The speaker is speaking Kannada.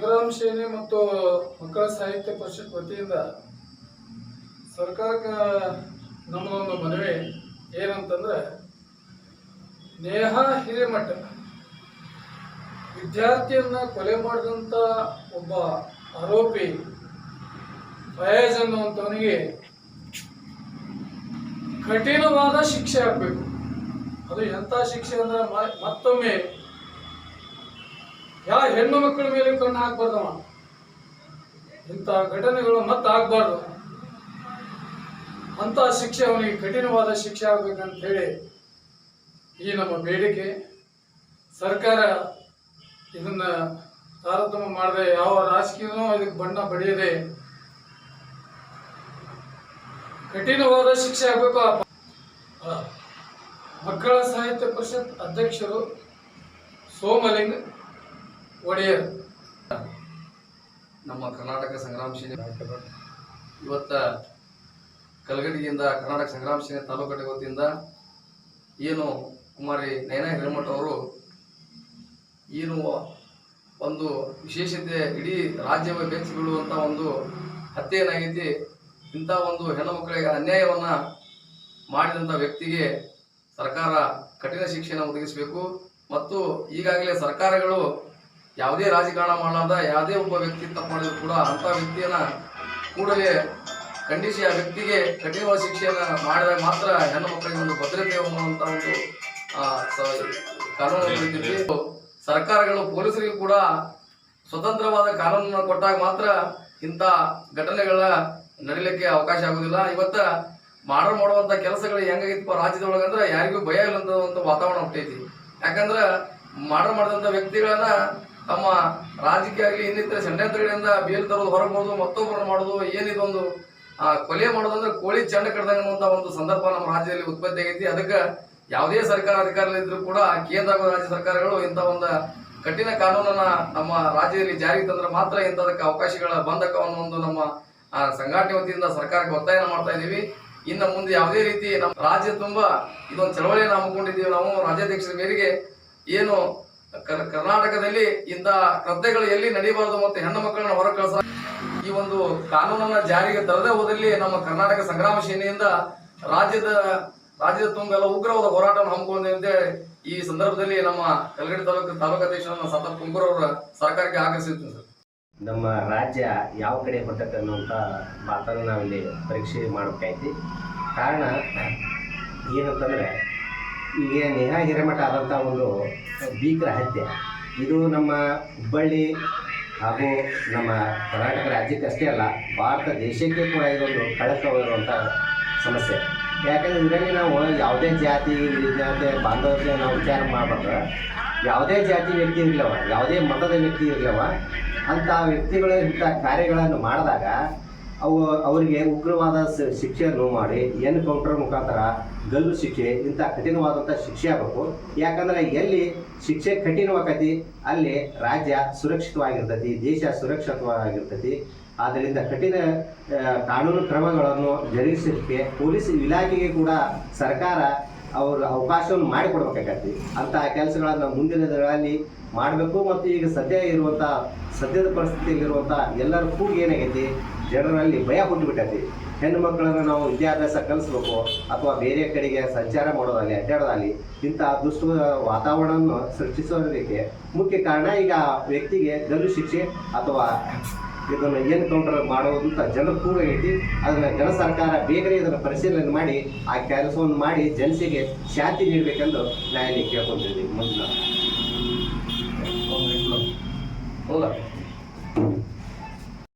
ಸಂಗ್ರಾಮ ಸೇನೆ ಮತ್ತು ಮಕ್ಕಳ ಸಾಹಿತ್ಯ ಪರಿಷತ್ ವತಿಯಿಂದ ಸರ್ಕಾರಕ್ಕೆ ನಮ್ಮದೊಂದು ಮನವಿ ಏನಂತಂದ್ರೆ, ನೇಹ ಹಿರೇಮಠ ವಿದ್ಯಾರ್ಥಿಯನ್ನ ಕೊಲೆ ಮಾಡಿದಂಥ ಒಬ್ಬ ಆರೋಪಿ ಫಯಾಜ್ ಅನ್ನುವಂಥವನಿಗೆ ಕಠಿಣವಾದ ಶಿಕ್ಷೆ ಆಗಬೇಕು. ಅದು ಎಂಥ ಶಿಕ್ಷೆ ಅಂದ್ರೆ ಮತ್ತೊಮ್ಮೆ ಯಾವ ಹೆಣ್ಣು ಮಕ್ಕಳ ಮೇಲೆ ಕಣ್ಣು ಹಾಕ್ಬಾರ್ದವ? ಇಂಥ ಘಟನೆಗಳು ಮತ್ತೆ ಆಗ್ಬಾರ್ದು. ಅಂತ ಶಿಕ್ಷೆ ಅವನಿಗೆ ಕಠಿಣವಾದ ಶಿಕ್ಷೆ ಆಗ್ಬೇಕಂತ ಹೇಳಿ ಈ ನಮ್ಮ ಬೇಡಿಕೆ. ಸರ್ಕಾರ ಇದನ್ನ ತಾರತಮ್ಯ ಮಾಡದೆ ಯಾವ ರಾಜಕೀಯನೂ ಇದಕ್ಕೆ ಬಣ್ಣ ಬಡಿಯದೆ ಕಠಿಣವಾದ ಶಿಕ್ಷೆ ಆಗಬೇಕು. ಮಕ್ಕಳ ಸಾಹಿತ್ಯ ಪರಿಷತ್ ಅಧ್ಯಕ್ಷರು ಸೋಮಲಿಂಗ್ ಒಡೆಯರ್. ನಮ್ಮ ಕರ್ನಾಟಕ ಸಂಗ್ರಾಮ ಸೇನೆ ಇವತ್ತ ಕಲಗಡಿಯಿಂದ ಕರ್ನಾಟಕ ಸಂಗ್ರಾಮ ಸೇನೆ ತಾಲೂಕು ಘಟಕ ವತಿಯಿಂದ ಏನು ಕುಮಾರಿ ನಯನ ಹಿರೇಮಠ ಅವರು ಏನು ಒಂದು ವಿಶೇಷತೆ ಇಡೀ ರಾಜ್ಯವೇ ಬೆಚ್ಚಿ ಬೀಳುವಂಥ ಒಂದು ಹತ್ಯೆ ಏನಾಗೈತಿ ಇಂಥ ಒಂದು ಹೆಣ್ಣು ಮಕ್ಕಳಿಗೆ ಅನ್ಯಾಯವನ್ನ ಮಾಡಿದಂಥ ವ್ಯಕ್ತಿಗೆ ಸರ್ಕಾರ ಕಠಿಣ ಶಿಕ್ಷೆಯನ್ನು ಒದಗಿಸಬೇಕು. ಮತ್ತು ಈಗಾಗಲೇ ಸರ್ಕಾರಗಳು ಯಾವುದೇ ರಾಜಕಾರಣ ಮಾಡಲಾರ್ದ ಯಾವುದೇ ಒಬ್ಬ ವ್ಯಕ್ತಿ ತಪ್ಪು ಮಾಡಿದ್ರು ಕೂಡ ಅಂಥ ವ್ಯಕ್ತಿಯನ್ನ ಕೂಡಲೇ ಖಂಡಿಸಿ ಆ ವ್ಯಕ್ತಿಗೆ ಕಠಿಣವಾದ ಶಿಕ್ಷೆಯನ್ನ ಮಾಡಿದಾಗ ಮಾತ್ರ ಹೆಣ್ಣು ಮಕ್ಕಳಿಗೆ ಒಂದು ಭದ್ರತೆ ಅನ್ನುವಂಥ ಒಂದು ಕಾನೂನು. ಸರ್ಕಾರಗಳು ಪೊಲೀಸರಿಗೂ ಕೂಡ ಸ್ವತಂತ್ರವಾದ ಕಾನೂನನ್ನು ಕೊಟ್ಟಾಗ ಮಾತ್ರ ಇಂಥ ಘಟನೆಗಳ ನಡೀಲಿಕ್ಕೆ ಅವಕಾಶ ಆಗೋದಿಲ್ಲ. ಇವತ್ತ ಮಾಡರ್ ಮಾಡುವಂತ ಕೆಲಸಗಳು ಹೆಂಗಾಗಿತ್ತಪ್ಪ ರಾಜ್ಯದೊಳಗೆ ಅಂದ್ರೆ ಯಾರಿಗೂ ಭಯ ಇಲ್ಲದಂಥ ಒಂದು ವಾತಾವರಣ ಹುಟ್ಟೈತಿ. ಯಾಕಂದ್ರ ಮಾಡರ್ ಮಾಡಿದಂತ ವ್ಯಕ್ತಿಗಳನ್ನ ತಮ್ಮ ರಾಜಕೀಯ ಆಗಲಿ, ಇನ್ನಿತರ ಷಡ್ಯಂತ್ರಗಳಿಂದ ಬೇಲ್ ತರೋದು ಹೊರಬೋದು ಮತ್ತೊಬ್ಬರನ್ನು ಮಾಡೋದು ಏನಿದೊಂದು ಕೊಲೆ ಮಾಡೋದಂದ್ರೆ ಕೋಳಿ ಚಂಡ ಕಡ್ದಂಗ ಒಂದು ಸಂದರ್ಭ ನಮ್ಮ ರಾಜ್ಯದಲ್ಲಿ ಉತ್ಪತ್ತಿ ಆಗೈತಿ. ಅದಕ್ಕೆ ಯಾವುದೇ ಸರ್ಕಾರ ಅಧಿಕಾರದಲ್ಲಿದ್ರು ಕೂಡ ಕೇಂದ್ರ ಹಾಗೂ ರಾಜ್ಯ ಸರ್ಕಾರಗಳು ಇಂಥ ಒಂದು ಕಠಿಣ ಕಾನೂನನ್ನ ನಮ್ಮ ರಾಜ್ಯದಲ್ಲಿ ಜಾರಿಗೆ ತಂದ್ರೆ ಮಾತ್ರ ಇಂಥದಕ್ಕೆ ಅವಕಾಶಗಳ ಬಂಧಕ ಅನ್ನೋ ಒಂದು ನಮ್ಮ ಸಂಘಟನೆ ವತಿಯಿಂದ ಸರ್ಕಾರಕ್ಕೆ ಒತ್ತಾಯನ ಮಾಡ್ತಾ ಇದ್ದೀವಿ. ಇನ್ನು ಮುಂದೆ ಯಾವುದೇ ರೀತಿ ನಮ್ಮ ರಾಜ್ಯ ತುಂಬಾ ಇದೊಂದು ಚಳವಳಿಯನ್ನು ಹಮ್ಮಿಕೊಂಡಿದ್ದೀವಿ. ನಾವು ರಾಜ್ಯಾಧ್ಯಕ್ಷರ ಮೇರೆಗೆ ಏನು ಕರ್ನಾಟಕದಲ್ಲಿ ಇಂಥ ಕೃತ್ಯಗಳು ಎಲ್ಲಿ ನಡೀಬಾರದು ಮತ್ತು ಹೆಣ್ಣು ಮಕ್ಕಳನ್ನ ಹೊರ ಕಳಿಸ ಈ ಒಂದು ಕಾನೂನನ್ನ ಜಾರಿಗೆ ತರದೇ ಹೋದಲ್ಲಿ ನಮ್ಮ ಕರ್ನಾಟಕ ಸಂಗ್ರಾಮ ಸೇನೆಯಿಂದ ರಾಜ್ಯದ ರಾಜ್ಯದ ತುಂಬೆಲ್ಲ ಉಗ್ರವಾದ ಹೋರಾಟವನ್ನು ಹಮ್ಮಿಕೊಂಡಿದೆ ಈ ಸಂದರ್ಭದಲ್ಲಿ ನಮ್ಮ ಕಲ್ಗಡಿ ತಾಲೂಕು ತಾಲೂಕು ಅಧ್ಯಕ್ಷರನ್ನ ಸತತ್ ಅವರ ಸರ್ಕಾರಕ್ಕೆ ಆಕರ್ಷಿಸ್ತೀನಿ ಸರ್. ನಮ್ಮ ರಾಜ್ಯ ಯಾವ ಕಡೆ ಹೊಟ್ಟತ್ತೆ ಅನ್ನುವಂಥ ಮಾತನ್ನು ನಾವಿಲ್ಲಿ ಪರೀಕ್ಷೆ ಮಾಡಬೇಕಾಯ್ತಿ. ಕಾರಣ ಏನಂತಂದರೆ ಈಗ ನೇಹಾ ಹಿರೇಮಠ ಆದಂಥ ಒಂದು ಭೀಕರ ಹತ್ಯೆ. ಇದು ನಮ್ಮ ಹುಬ್ಬಳ್ಳಿ ಹಾಗೂ ನಮ್ಮ ಕರ್ನಾಟಕ ರಾಜ್ಯಕ್ಕಷ್ಟೇ ಅಲ್ಲ, ಭಾರತ ದೇಶಕ್ಕೆ ಕೂಡ ಇದೊಂದು ಕಳಕವಿರುವಂಥ ಸಮಸ್ಯೆ. ಯಾಕಂದ್ರೆ ಇದರಲ್ಲಿ ನಾವು ಯಾವುದೇ ಜಾತಿ ಜಾತಿ ಬಾಂಧವ್ಯ ನಾವು ವಿಚಾರ ಮಾಡಬಾರ್ದು ಯಾವುದೇ ಜಾತಿ ವ್ಯಕ್ತಿ ಇರಲವ, ಯಾವುದೇ ಮತದ ವ್ಯಕ್ತಿ ಇರಲವ, ಅಂಥ ವ್ಯಕ್ತಿಗಳು ಇಂಥ ಕಾರ್ಯಗಳನ್ನು ಮಾಡಿದಾಗ ಅವು ಅವರಿಗೆ ಉಗ್ರವಾದ ಶಿಕ್ಷೆಯನ್ನು ಮಾಡಿ ಎನ್ಕೌಂಟರ್ ಮುಖಾಂತರ ಗಲ್ಲು ಶಿಕ್ಷೆ, ಇಂಥ ಕಠಿಣವಾದಂಥ ಶಿಕ್ಷೆ ಆಗಬೇಕು. ಯಾಕಂದ್ರೆ ಎಲ್ಲಿ ಶಿಕ್ಷೆ ಕಠಿಣವಾಗತಿ, ಅಲ್ಲಿ ರಾಜ್ಯ ಸುರಕ್ಷಿತವಾಗಿರ್ತೈತಿ, ದೇಶ ಸುರಕ್ಷಿತವಾಗಿರ್ತೈತಿ. ಆದ್ದರಿಂದ ಕಠಿಣ ಕಾನೂನು ಕ್ರಮಗಳನ್ನು ಜರುಗಿಸಲಿಕ್ಕೆ ಪೊಲೀಸ್ ಇಲಾಖೆಗೆ ಕೂಡ ಸರ್ಕಾರ ಅವರು ಅವಕಾಶವನ್ನು ಮಾಡಿಕೊಡ್ಬೇಕಾಗತ್ತೆ. ಅಂತ ಕೆಲಸಗಳನ್ನು ಮುಂದಿನ ದಿನಗಳಲ್ಲಿ ಮಾಡಬೇಕು ಮತ್ತು ಈಗ ಸದ್ಯ ಇರುವಂಥ ಸದ್ಯದ ಪರಿಸ್ಥಿತಿಯಲ್ಲಿರುವಂಥ ಎಲ್ಲರ ಕೂಗು ಏನಾಗೈತಿ? ಜನರಲ್ಲಿ ಭಯ ಹುಟ್ಟುಬಿಟ್ಟೈತಿ. ಹೆಣ್ಣು ಮಕ್ಕಳನ್ನು ನಾವು ವಿದ್ಯಾಭ್ಯಾಸ ಕಲಿಸ್ಬೇಕು ಅಥವಾ ಬೇರೆ ಕಡೆಗೆ ಸಂಚಾರ ಮಾಡೋದಾಗಲಿ, ಅಡ್ಡಾಡೋದಾಗಲಿ, ಇಂಥ ದುಷ್ಟ ವಾತಾವರಣವನ್ನು ಸೃಷ್ಟಿಸೋದಕ್ಕೆ ಮುಖ್ಯ ಕಾರಣ ಈಗ ವ್ಯಕ್ತಿಗೆ ಗಲ್ಲು ಶಿಕ್ಷೆ ಅಥವಾ ಇದನ್ನು ಏನು ಕೌಂಟರ್ ಮಾಡೋದು ಅಂತ ಜನರ ಇಟ್ಟು ಅದನ್ನ ಜನ ಸರ್ಕಾರ ಬೇಗನೆ ಇದನ್ನು ಪರಿಶೀಲನೆ ಮಾಡಿ, ಆ ಕೆಲಸವನ್ನು ಮಾಡಿ ಜನಸಿಗೆ ಶಾಂತಿ ನೀಡಬೇಕೆಂದು ನ್ಯಾಯಾಲಯ ಕೇಳ್ಕೊಂತಿದ್ದೀನಿ ಮುಂದಿನ.